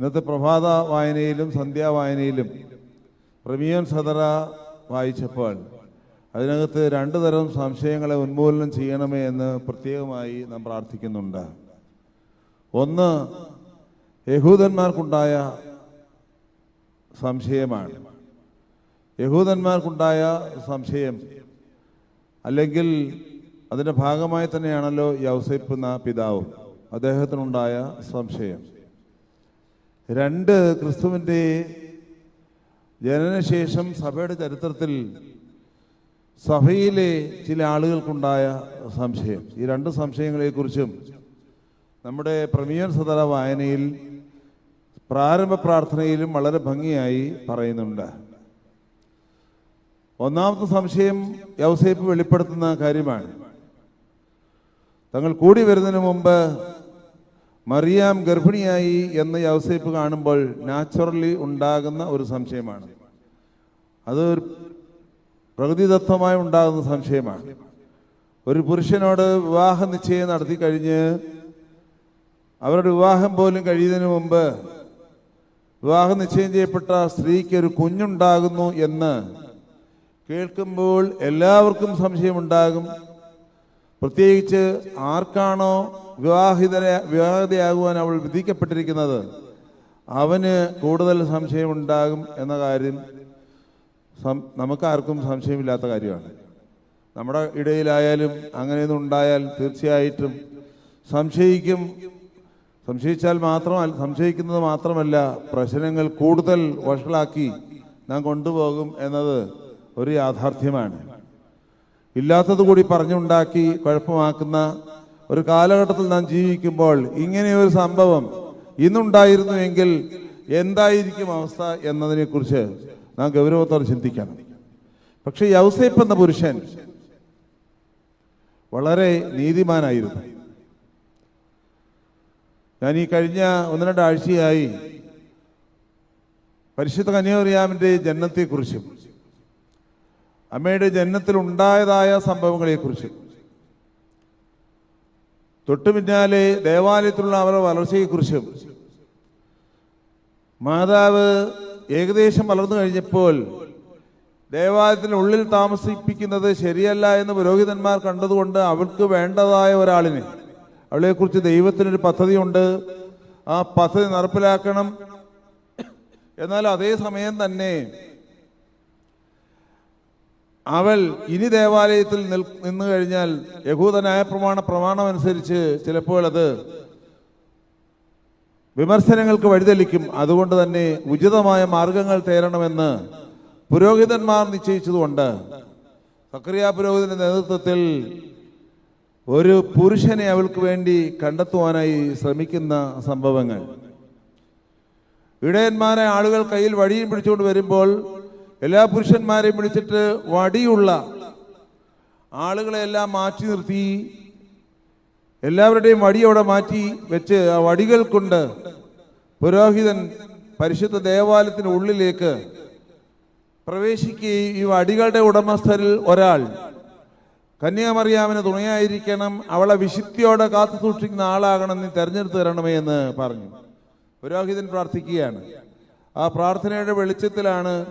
ഇന്നത്തെ പ്രഭാത വായനയിലും സന്ധ്യാ വായനയിലും പ്രമിയൻ സദറ വായിച്ചപ്പോൾ അതിനകത്ത് രണ്ടു തരം സംശയങ്ങളെ ഉന്മൂലനം ചെയ്യണമേ എന്ന് പ്രത്യേകമായി നാം പ്രാർത്ഥിക്കുന്നുണ്ട്. ഒന്ന് യഹൂദന്മാർക്കുണ്ടായ സംശയമാണ്. യഹൂദന്മാർക്കുണ്ടായ സംശയം അല്ലെങ്കിൽ അതിന്റെ ഭാഗമായി തന്നെയാണല്ലോ യൗസൈപ്പ് എന്ന പിതാവും അദ്ദേഹത്തിനുണ്ടായ സംശയം. രണ്ട് ക്രിസ്തുവിന്റെ ജനനശേഷം സഭയുടെ ചരിത്രത്തിൽ സഭയിലെ ചില ആളുകൾക്കുണ്ടായ സംശയം. ഈ രണ്ട് സംശയങ്ങളെക്കുറിച്ചും നമ്മുടെ പ്രമീയൻ സദര വായനയിൽ പ്രാരംഭ പ്രാർത്ഥനയിലും വളരെ ഭംഗിയായി പറയുന്നുണ്ട്. ഒന്നാമത്തെ സംശയം യൗസേപ്പ് വെളിപ്പെടുത്തുന്ന കാര്യമാണ്. തങ്ങൾ കൂടി വരുന്നതിന് മുമ്പ് മറിയാം ഗർഭിണിയായി എന്ന് യൗസേപ്പ് കാണുമ്പോൾ നാച്ചുറലി ഉണ്ടാകുന്ന ഒരു സംശയമാണ്. അത് ഒരു പ്രകൃതിദത്തമായി ഉണ്ടാകുന്ന സംശയമാണ്. ഒരു പുരുഷനോട് വിവാഹ നിശ്ചയം നടത്തി കഴിഞ്ഞ് അവരുടെ വിവാഹം പോലും കഴിയുന്നതിന് മുമ്പ് വിവാഹ നിശ്ചയം ചെയ്യപ്പെട്ട സ്ത്രീക്ക് ഒരു കുഞ്ഞുണ്ടാകുന്നു എന്ന് കേൾക്കുമ്പോൾ എല്ലാവർക്കും സംശയമുണ്ടാകും. പ്രത്യേകിച്ച് ആർക്കാണോ വിവാഹിതര വിവാഹിതയാകുവാൻ അവൾ വിധിക്കപ്പെട്ടിരിക്കുന്നത്? അവന് കൂടുതൽ സംശയമുണ്ടാകും എന്ന കാര്യം നമുക്കാർക്കും സംശയമില്ലാത്ത കാര്യമാണ്. നമ്മുടെ ഇടയിലായാലും അങ്ങനെയൊന്നും ഉണ്ടായാൽ തീർച്ചയായിട്ടും സംശയിക്കും. സംശയിച്ചാൽ മാത്രമല്ല സംശയിക്കുന്നത് മാത്രമല്ല പ്രശ്നങ്ങൾ കൂടുതൽ വഷളാക്കി നാം കൊണ്ടുപോകും എന്നത് ഒരു യാഥാർത്ഥ്യമാണ്. ഇല്ലാത്തത് കൂടി പറഞ്ഞുണ്ടാക്കി കുഴപ്പമാക്കുന്ന ഒരു കാലഘട്ടത്തിൽ നാം ജീവിക്കുമ്പോൾ ഇങ്ങനെയൊരു സംഭവം ഇന്നുണ്ടായിരുന്നുവെങ്കിൽ എന്തായിരിക്കും അവസ്ഥ എന്നതിനെക്കുറിച്ച് നാം ഗൗരവത്തോടെ ചിന്തിക്കണം. പക്ഷെ യൗസേപ്പ് എന്ന പുരുഷൻ വളരെ നീതിമാനായിരുന്നു. ഞാൻ ഈ കഴിഞ്ഞ ഒന്ന് രണ്ടാഴ്ചയായി പരിശുദ്ധ കന്യാറിയാമിന്റെ ജന്മത്തെക്കുറിച്ചും അമ്മയുടെ ജനനത്തിൽ ഉണ്ടായതായ സംഭവങ്ങളെക്കുറിച്ച്. തൊട്ടു പിന്നാലെ ദേവാലയത്തിലുള്ള അവരുടെ വളർച്ചയെക്കുറിച്ചും മാതാവ് ഏകദേശം വളർന്നു കഴിഞ്ഞപ്പോൾ ദേവാലയത്തിന് ഉള്ളിൽ താമസിപ്പിക്കുന്നത് ശരിയല്ല എന്ന് പുരോഹിതന്മാർ കണ്ടതുകൊണ്ട് അവൾക്ക് വേണ്ടതായ ഒരാളിനെ അവളെക്കുറിച്ച് ദൈവത്തിനൊരു പദ്ധതിയുണ്ട്. ആ പദ്ധതി നടപ്പിലാക്കണം. എന്നാൽ അതേ സമയം തന്നെ അവൾ ഇനി ദേവാലയത്തിൽ നിന്നു കഴിഞ്ഞാൽ യഹൂദനായ പ്രമാണ പ്രമാണം അനുസരിച്ച് ചിലപ്പോൾ അത് വിമർശനങ്ങൾക്ക് വഴിതെളിക്കും. അതുകൊണ്ട് തന്നെ ഉചിതമായ മാർഗങ്ങൾ തേരണമെന്ന് പുരോഹിതന്മാർ നിശ്ചയിച്ചതുകൊണ്ട് സക്രിയ പുരോഹിതന്റെ നേതൃത്വത്തിൽ ഒരു പുരുഷനെ അവൾക്ക് വേണ്ടി കണ്ടെത്തുവാനായി ശ്രമിക്കുന്ന സംഭവങ്ങൾ. ഇടയന്മാരെ ആളുകൾ കയ്യിൽ വഴിയും പിടിച്ചുകൊണ്ട് വരുമ്പോൾ എല്ലാ പുരുഷന്മാരെയും വിളിച്ചിട്ട് വടിയുള്ള ആളുകളെ എല്ലാം മാറ്റി നിർത്തി. എല്ലാവരുടെയും വടി അവിടെ മാറ്റി വെച്ച് ആ വടികൾ കൊണ്ട് പുരോഹിതൻ പരിശുദ്ധ ദേവാലയത്തിന് ഉള്ളിലേക്ക് പ്രവേശിക്കുകയും ഈ വടികളുടെ ഉടമസ്ഥരിൽ ഒരാൾ കന്യാമറിയാമിന് തുണയായിരിക്കണം അവളെ വിശുദ്ധിയോടെ കാത്തു സൂക്ഷിക്കുന്ന ആളാകണം നീ തെരഞ്ഞെടുത്ത് തരണമേ എന്ന് പറഞ്ഞു. പുരോഹിതൻ പ്രാർത്ഥിക്കുകയാണ്. ആ പ്രാർത്ഥനയുടെ വെളിച്ചത്തിലാണ്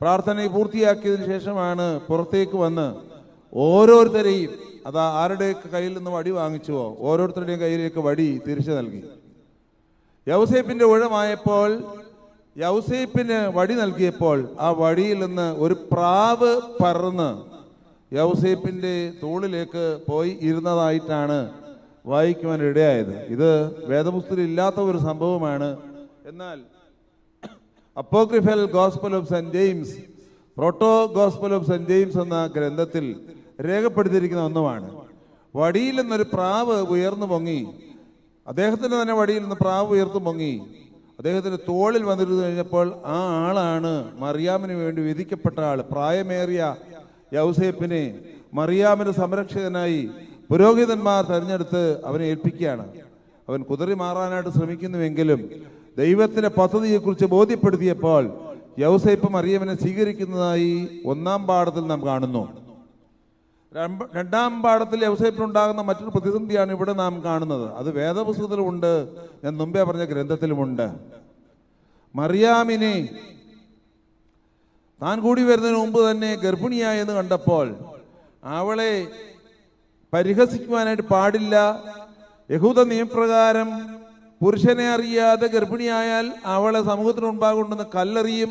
പ്രാർത്ഥന പൂർത്തിയാക്കിയതിനു ശേഷമാണ് പുറത്തേക്ക് വന്ന് ഓരോരുത്തരെയും അതാ ആരുടെയൊക്കെ കയ്യിൽ നിന്ന് വടി വാങ്ങിച്ചുവോ ഓരോരുത്തരുടെയും കയ്യിലേക്ക് വടി തിരിച്ചു നൽകി. യൗസേപ്പിന്റെ ഊഴമായപ്പോൾ യൗസേപ്പിന് വടി നൽകിയപ്പോൾ ആ വടിയിൽ നിന്ന് ഒരു പ്രാവ് പറന്ന് യൗസേപ്പിന്റെ തോളിലേക്ക് പോയി ഇരുന്നതായിട്ടാണ് വായിക്കുവാൻ ഇടയായത് ഇത് വേദപുസ്തകത്തിൽ ഇല്ലാത്ത ഒരു സംഭവമാണ്. എന്നാൽ apocryphal gospel of Saint James proto gospel of Saint James എന്ന ഗ്രന്ഥത്തിൽ രേഖപ്പെടുത്തിയിരിക്കുന്ന ഒന്നുമാണ്. വടിയിൽ നിന്നൊരു പ്രാവ് ഉയർന്നു പൊങ്ങി അദ്ദേഹത്തിന്റെ തന്നെ വടിയിൽ നിന്ന് പ്രാവ് ഉയർത്തു പൊങ്ങി അദ്ദേഹത്തിന്റെ തോളിൽ വന്നിരുന്നു കഴിഞ്ഞപ്പോൾ ആ ആളാണ് മറിയാമിന് വേണ്ടി വിധിക്കപ്പെട്ട ആൾ പ്രായമേറിയ യൗസേപ്പിനെ മറിയാമിന്റെ സംരക്ഷകനായി പുരോഹിതന്മാർ തെരഞ്ഞെടുത്ത് അവനെ ഏൽപ്പിക്കുകയാണ്. അവൻ കുതിറി മാറാനായിട്ട് ശ്രമിക്കുന്നുവെങ്കിലും ദൈവത്തിന്റെ പദ്ധതിയെക്കുറിച്ച് ബോധ്യപ്പെടുത്തിയപ്പോൾ യൗസേപ്പ് മറിയവനെ സ്വീകരിക്കുന്നതായി ഒന്നാം പാഠത്തിൽ നാം കാണുന്നു. രണ്ടാം പാഠത്തിൽ യൗസേപ്പിനുണ്ടാകുന്ന മറ്റൊരു പ്രതിസന്ധിയാണ് ഇവിടെ നാം കാണുന്നത്. അത് വേദപുസ്തകത്തിലുമുണ്ട് ഞാൻ മുമ്പേ പറഞ്ഞ ഗ്രന്ഥത്തിലുമുണ്ട്. മറിയാമിനെ താൻ കൂടി വരുന്നതിന് മുമ്പ് തന്നെ ഗർഭിണിയായെന്ന് കണ്ടപ്പോൾ അവളെ പരിഹസിക്കുവാനായിട്ട് പാടില്ല. യഹൂദ നിയമപ്രകാരം പുരുഷനെ അറിയാതെ ഗർഭിണിയായാൽ അവളെ സമൂഹത്തിന് മുമ്പാകെ കൊണ്ടുവന്ന് കല്ലെറിയും.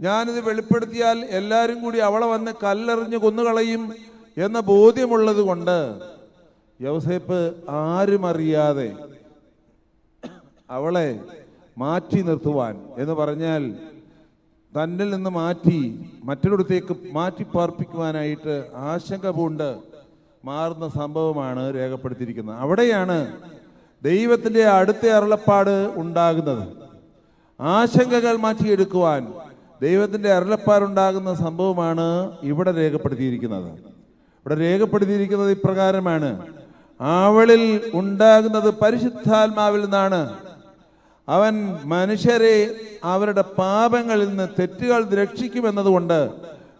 ഞാനിത് വെളിപ്പെടുത്തിയാൽ എല്ലാവരും കൂടി അവളെ വന്ന് കല്ലെറിഞ്ഞ് കൊന്നുകളയും എന്ന ബോധ്യമുള്ളത് കൊണ്ട് യോസേപ്പ് ആരും അറിയാതെ അവളെ മാറ്റി നിർത്തുവാൻ എന്ന് പറഞ്ഞാൽ തന്നിൽ നിന്ന് മാറ്റി മറ്റൊരിടത്തേക്ക് മാറ്റി പാർപ്പിക്കുവാനായിട്ട് ആശങ്ക പൂണ്ട് മാറുന്ന സംഭവമാണ് രേഖപ്പെടുത്തിയിരിക്കുന്നത്. അവിടെയാണ് ദൈവത്തിന്റെ അടുത്ത അരുളപ്പാട് ഉണ്ടാകുന്നത്. ആശങ്കകൾ മാറ്റിയെടുക്കുവാൻ ദൈവത്തിന്റെ അരുളപ്പാടുണ്ടാകുന്ന സംഭവമാണ് ഇവിടെ രേഖപ്പെടുത്തിയിരിക്കുന്നത്. ഇവിടെ രേഖപ്പെടുത്തിയിരിക്കുന്നത് ഇപ്രകാരമാണ്. അവളിൽ ഉണ്ടാകുന്നത് പരിശുദ്ധാത്മാവിൽ നിന്നാണ്. അവൻ മനുഷ്യരെ അവരുടെ പാപങ്ങളിൽ നിന്ന് തെറ്റുകൾ രക്ഷിക്കുമെന്നതുകൊണ്ട്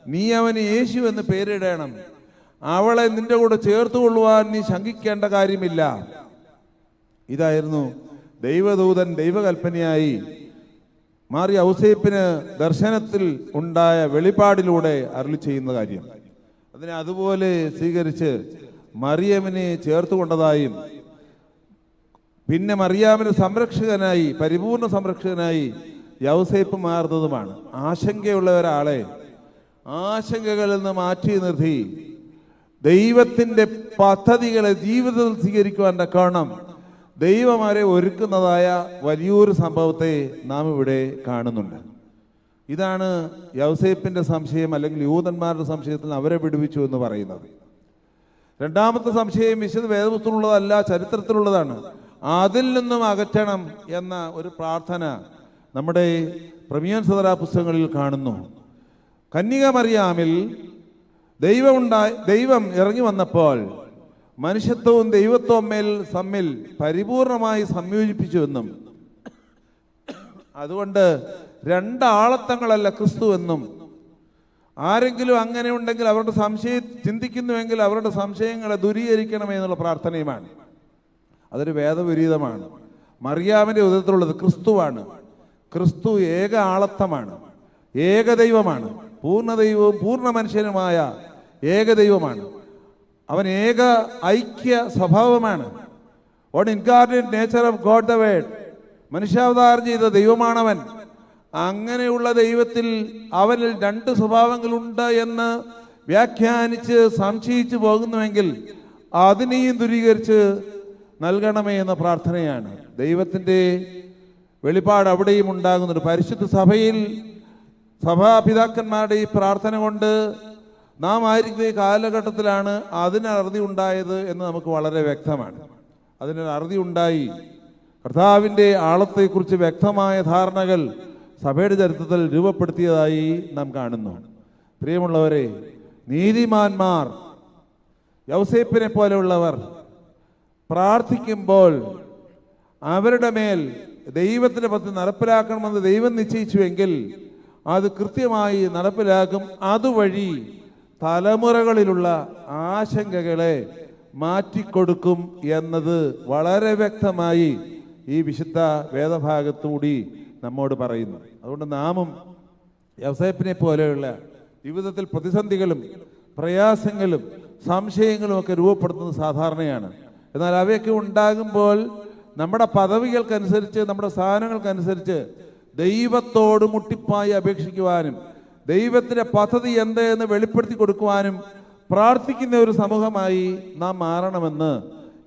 നീ അവന് യേശു എന്ന് പേരിടണം. അവളെ നിന്റെ കൂടെ ചേർത്തുകൊള്ളുവാൻ നീ ശങ്കിക്കേണ്ട കാര്യമില്ല. ഇതായിരുന്നു ദൈവദൂതൻ ദൈവകൽപ്പനയായി മാറി ഔസേപ്പിന് ദർശനത്തിൽ ഉണ്ടായ വെളിപാടിലൂടെ അരുളി ചെയ്യുന്ന കാര്യം. അതിനെ അതുപോലെ സ്വീകരിച്ച് മറിയമിനെ ചേർത്തുകൊണ്ടതായും പിന്നെ മറിയാമിന് സംരക്ഷകനായി പരിപൂർണ സംരക്ഷകനായി യൗസേപ്പ് മാറുന്നതുമാണ്. ആശങ്കയുള്ള ഒരാളെ ആശങ്കകളിൽ നിന്ന് മാറ്റി നിർത്തി ദൈവത്തിന്റെ പദ്ധതികളെ ജീവിതത്തിൽ സ്വീകരിക്കുവാൻ തക്കവണ്ണം ദൈവം അവരെ ഒരുക്കുന്നതായ വലിയൊരു സംഭവത്തെ നാം ഇവിടെ കാണുന്നുണ്ട്. ഇതാണ് യൗസേപ്പിന്റെ സംശയം അല്ലെങ്കിൽ യൂതന്മാരുടെ സംശയത്തിൽ അവരെ വിടുവിച്ചു എന്ന് പറയുന്നത്. രണ്ടാമത്തെ സംശയം വിശുദ്ധ വേദപുസ്തകമുള്ളതല്ല ചരിത്രത്തിലുള്ളതാണ്. അതിൽ നിന്നും അകറ്റണം എന്ന ഒരു പ്രാർത്ഥന നമ്മുടെ പ്രമിയൻ സദര പുസ്തകങ്ങളിൽ കാണുന്നു. കന്യക മറിയാമിൽ ദൈവമുണ്ടായി ദൈവം ഇറങ്ങി വന്നപ്പോൾ മനുഷ്യത്വവും ദൈവത്വവും മേൽ തമ്മിൽ പരിപൂർണമായി സംയോജിപ്പിച്ചുവെന്നും അതുകൊണ്ട് രണ്ടാളത്തങ്ങളല്ല ക്രിസ്തു എന്നും ആരെങ്കിലും അങ്ങനെ ഉണ്ടെങ്കിൽ അവരുടെ സംശയം ചിന്തിക്കുന്നുവെങ്കിൽ അവരുടെ സംശയങ്ങളെ ദൂരീകരിക്കണമേ എന്നുള്ള പ്രാർത്ഥനയുമാണ്. അതൊരു വേദവിരീതമാണ് മറിയാമിന്റെ ഉദയത്തിലുള്ളത് ക്രിസ്തുവാണ്. ക്രിസ്തു ഏക ആളത്തമാണ്. ഏകദൈവമാണ്. പൂർണദൈവവും പൂർണ മനുഷ്യനുമായ ഏകദൈവമാണ്. അവൻ ഏക ഐക്യ സ്വഭാവമാണ്. One incarnate nature of God the Word മനുഷ്യാവതാരം ചെയ്ത ദൈവമാണവൻ. അങ്ങനെയുള്ള ദൈവത്തിൽ അവനിൽ രണ്ട് സ്വഭാവങ്ങളുണ്ട് എന്ന് വ്യാഖ്യാനിച്ച് സംശയിച്ചു പോകുന്നുവെങ്കിൽ അതിനെയും ദുരീകരിച്ച് നൽകണമേ എന്ന പ്രാർത്ഥനയാണ്. ദൈവത്തിന്റെ വെളിപാട് അവിടെയും ഉണ്ടാകുന്നുണ്ട്. പരിശുദ്ധ സഭയിൽ സഭാപിതാക്കന്മാരുടെ ഈ പ്രാർത്ഥന കൊണ്ട് നാം ആയിരിക്കുന്ന കാലഘട്ടത്തിലാണ് അതിന് അറുതി ഉണ്ടായത് എന്ന് നമുക്ക് വളരെ വ്യക്തമാണ്. അതിനൊരു അറുതി ഉണ്ടായി. കർത്താവിന്റെ ആളത്തെക്കുറിച്ച് വ്യക്തമായ ധാരണകൾ സഭയുടെ ചരിത്രത്തിൽ രൂപപ്പെടുത്തിയതായി നാം കാണുന്നു. പ്രിയമുള്ളവരെ നീതിമാന്മാർ യൗസേപ്പിനെ പോലെയുള്ളവർ പ്രാർത്ഥിക്കുമ്പോൾ അവരുടെ മേൽ ദൈവത്തിന്റെ പദ്ധതി നടപ്പിലാക്കണമെന്ന് ദൈവം നിശ്ചയിച്ചുവെങ്കിൽ അത് കൃത്യമായി നടപ്പിലാക്കും അതുവഴി തലമുറകളിലുള്ള ആശങ്കകളെ മാറ്റിക്കൊടുക്കും എന്നത് വളരെ വ്യക്തമായി ഈ വിശുദ്ധ വേദഭാഗത്തുകൂടി നമ്മോട് പറയുന്നു. അതുകൊണ്ട് നാമും യവസേപ്പിനെ പോലെയുള്ള ജീവിതത്തിൽ പ്രതിസന്ധികളും പ്രയാസങ്ങളും സംശയങ്ങളും ഒക്കെ രൂപപ്പെടുത്തുന്നത് സാധാരണയാണ്. എന്നാൽ അവയൊക്കെ ഉണ്ടാകുമ്പോൾ നമ്മുടെ പദവികൾക്കനുസരിച്ച് നമ്മുടെ സ്ഥാനങ്ങൾക്കനുസരിച്ച് ദൈവത്തോട് മുട്ടിപ്പായി അപേക്ഷിക്കുവാനും ദൈവത്തിന്റെ പദ്ധതി എന്ത് എന്ന് വെളിപ്പെടുത്തി കൊടുക്കുവാനും പ്രാർത്ഥിക്കുന്ന ഒരു സമൂഹമായി നാം മാറണമെന്ന്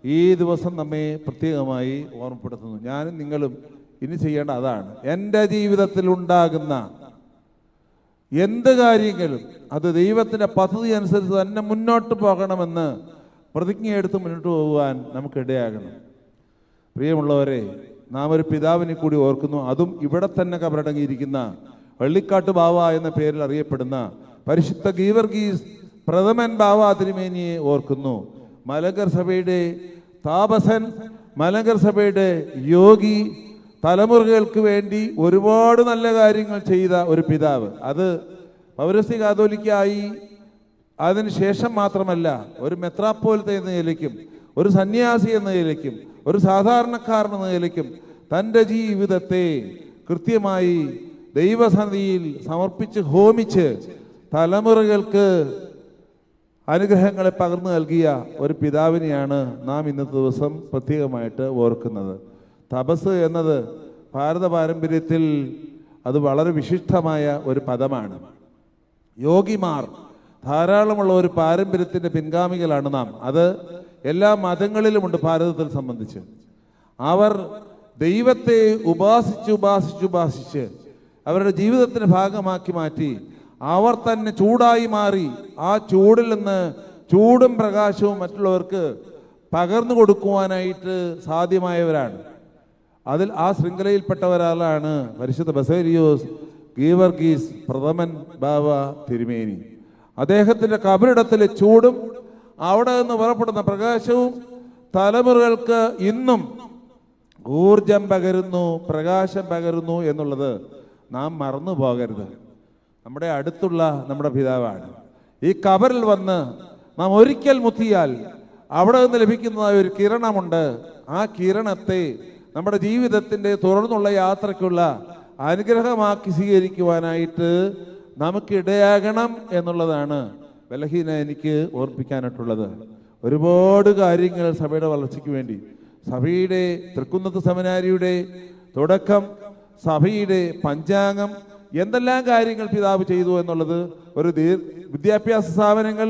ഈ ദിവസം നമ്മെ പ്രത്യേകമായി ഓർമ്മപ്പെടുത്തുന്നു. ഞാനും നിങ്ങളും ഇനി ചെയ്യേണ്ട അതാണ്. എന്റെ ജീവിതത്തിൽ ഉണ്ടാകുന്ന എന്ത് കാര്യങ്ങളും അത് ദൈവത്തിന്റെ പദ്ധതി അനുസരിച്ച് തന്നെ മുന്നോട്ട് പോകണമെന്ന് പ്രതിജ്ഞയെടുത്ത് മുന്നോട്ട് പോകുവാൻ നമുക്കിടയാകണം. പ്രിയമുള്ളവരെ നാം ഒരു പിതാവിനെ കൂടി ഓർക്കുന്നു. അതും ഇവിടെ തന്നെ കബറടങ്ങിയിരിക്കുന്ന വള്ളിക്കാട്ട് ബാവ എന്ന പേരിൽ അറിയപ്പെടുന്ന പരിശുദ്ധ ഗീവർഗീസ് പ്രഥമൻ ബാവ തിരുമേനിയെ ഓർക്കുന്നു. മലങ്കർ സഭയുടെ താപസൻ മലങ്കർ സഭയുടെ യോഗി തലമുറകൾക്ക് വേണ്ടി ഒരുപാട് നല്ല കാര്യങ്ങൾ ചെയ്ത ഒരു പിതാവ്. അത് പൗരസി കാതോലിക്കായി അതിനുശേഷം മാത്രമല്ല ഒരു മെത്രാപ്പോലത്തെ എന്ന നിലയ്ക്കും ഒരു സന്യാസി എന്ന നിലയ്ക്കും ഒരു സാധാരണക്കാരൻ എന്ന നിലയ്ക്കും തന്റെ ജീവിതത്തെ കൃത്യമായി ദൈവസന്നിധിയിൽ സമർപ്പിച്ച് ഹോമിച്ച് തലമുറകൾക്ക് അനുഗ്രഹങ്ങളെ പകർന്നു നൽകിയ ഒരു പിതാവിനെയാണ് നാം ഇന്നത്തെ ദിവസം പ്രത്യേകമായിട്ട് ഓർക്കുന്നത്. തപസ് എന്നത് ഭാരത പാരമ്പര്യത്തിൽ അത് വളരെ വിശിഷ്ടമായ ഒരു പദമാണ്. യോഗിമാർ ധാരാളമുള്ള ഒരു പാരമ്പര്യത്തിന്റെ പിൻഗാമികളാണ് നാം. അത് എല്ലാ മതങ്ങളിലുമുണ്ട് ഭാരതത്തിൽ സംബന്ധിച്ച്. അവർ ദൈവത്തെ ഉപാസിച്ച് ഉപാസിച്ച് ഉപാസിച്ച് അവരുടെ ജീവിതത്തിന് ഭാഗമാക്കി മാറ്റി. അവർ തന്നെ ചൂടായി മാറി. ആ ചൂടിൽ നിന്ന് ചൂടും പ്രകാശവും മറ്റുള്ളവർക്ക് പകർന്നു കൊടുക്കുവാനായിട്ട് സാധ്യമായവരാണ്. അതിൽ ആ ശൃംഖലയിൽപ്പെട്ട ഒരാളാണ് പരിശുദ്ധ ബസേരിയോസ് ഗീവർഗീസ് പ്രഥമൻ ബാബ തിരുമേനി. അദ്ദേഹത്തിന്റെ കബറിടത്തിലെ ചൂടും അവിടെ നിന്ന് പുറപ്പെടുന്ന പ്രകാശവും തലമുറകൾക്ക് ഇന്നും ഊർജം പകരുന്നു പ്രകാശം പകരുന്നു എന്നുള്ളത് നാം മറന്നു പോകരുത്. നമ്മുടെ അടുത്തുള്ള നമ്മുടെ പിതാവാണ്. ഈ കബറിൽ വന്ന് നാം ഒരിക്കൽ മുത്തിയാൽ അവിടെ നിന്ന് ലഭിക്കുന്നതായ ഒരു കിരണമുണ്ട്. ആ കിരണത്തെ നമ്മുടെ ജീവിതത്തിന്റെ തുടർന്നുള്ള യാത്രയ്ക്കുള്ള അനുഗ്രഹമാക്കി സ്വീകരിക്കുവാനായിട്ട് നമുക്കിടയാകണം എന്നുള്ളതാണ് ബലഹീന എനിക്ക് ഓർപ്പിക്കാനായിട്ടുള്ളത്. ഒരുപാട് കാര്യങ്ങൾ സഭയുടെ വളർച്ചയ്ക്ക് വേണ്ടി. സഭയുടെ തൃക്കുന്നത്ത് സെമിനാരിയുടെ തുടക്കം സഭയുടെ പഞ്ചാംഗം എന്തെല്ലാം കാര്യങ്ങൾ പിതാവ് ചെയ്തു എന്നുള്ളത് ഒരു വിദ്യാഭ്യാസ സ്ഥാപനങ്ങൾ